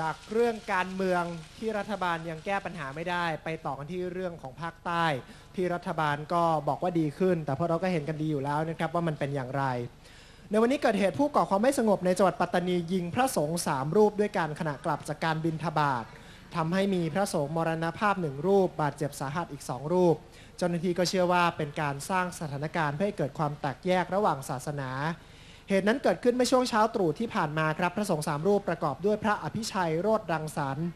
จากเรื่องการเมืองที่รัฐบาลยังแก้ปัญหาไม่ได้ ไปต่อกันที่เรื่องของภาคใต้ ที่รัฐบาลก็บอกว่าดีขึ้น แต่พวกเราก็เห็นกันดีอยู่แล้วนะครับว่ามันเป็นอย่างไร ในวันนี้เกิดเหตุผู้ก่อความไม่สงบในจังหวัดปัตตานียิงพระสงฆ์สามรูปด้วยการขณะกลับจากการบินทบาททำให้มีพระสงฆ์มรณภาพหนึ่งรูป บาดเจ็บสาหัสอีกสองรูป เจ้าหน้าที่ก็เชื่อว่าเป็นการสร้างสถานการณ์เพื่อให้เกิดความแตกแยกระหว่างศาสนา เหตุนั้นเกิดขึ้นเมื่อช่วงเช้าตรู่ที่ผ่านมาครับ พระสงฆ์สามรูปประกอบด้วยพระอภิชัยโรดรังสรรค์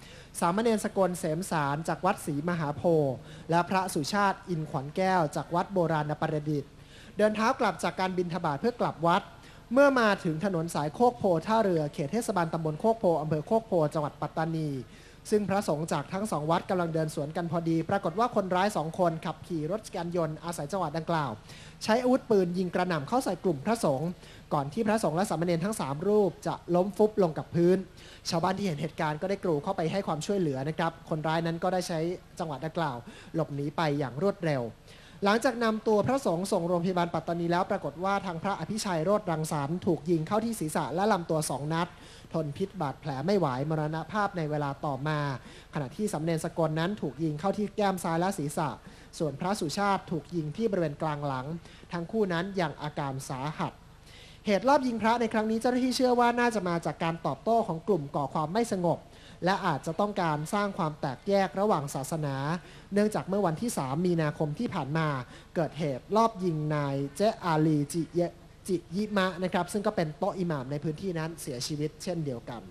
สามเณรสกลเสมสารจากวัดศรีมหาโพธิ์และพระสุชาติอินขวัญแก้ว จากวัดโบราณประดิษฐ์ เดินเท้ากลับจากการบินทบาทเพื่อกลับวัด เมื่อมาถึงถนนสายโคกโพท่าเรือเขตเทศบาลตำบลโคกโพอำเภอโคกโพจังหวัดปัตตานี ซึ่งพระสงฆ์จากทั้งสองวัดกำลังเดินสวนกันพอดี ปรากฏว่าคนร้ายสองคนขับขี่รถจักรยานยนต์อาศัยจังหวัดดังกล่าว ใช้อาวุธปืนยิงกระหน่ำเข้าใส่กลุ่มพระสงฆ์ก่อนที่พระสงฆ์และสามเณรทั้ง 3 รูปจะล้มฟุบลงกับพื้น ชาวบ้านที่เห็นเหตุการณ์ก็ได้กรูเข้าไปให้ความช่วยเหลือนะครับ คนร้ายนั้นก็ได้ใช้จังหวะดังกล่าว หลบหนีไปอย่างรวดเร็ว หลังจากนำตัวพระสงฆ์ส่งโรงพยาบาลปัตตานีแล้วปรากฏว่าทางพระอภิชัยโรดรังสรรค์ถูกยิงเข้าที่ศีรษะและลำตัวสองนัด ทนพิษบาดแผลไม่ไหวมรณภาพในเวลาต่อมา ขณะที่สำเนนสกลนั้นถูกยิงเข้าที่แก้มซ้ายและศีรษะ ส่วนพระสุชาติถูกยิงที่บริเวณกลางหลัง ทั้งคู่นั้นยังอาการสาหัส เหตุรอบยิงพระในครั้งนี้เจ้าหน้าที่เชื่อว่าน่าจะมาจากการตอบโต้ของกลุ่มก่อความไม่สงบ และอาจจะต้องการสร้างความแตกแยกระหว่างศาสนา เนื่องจากเมื่อวันที่ 3 มีนาคมที่ผ่านมา เกิดเหตุรอบยิงนายเจอาลีจิเยจิยิมะนะครับซึ่งก็เป็นโตอิหม่ามในพื้นที่นั้นเสียชีวิตเช่นเดียวกัน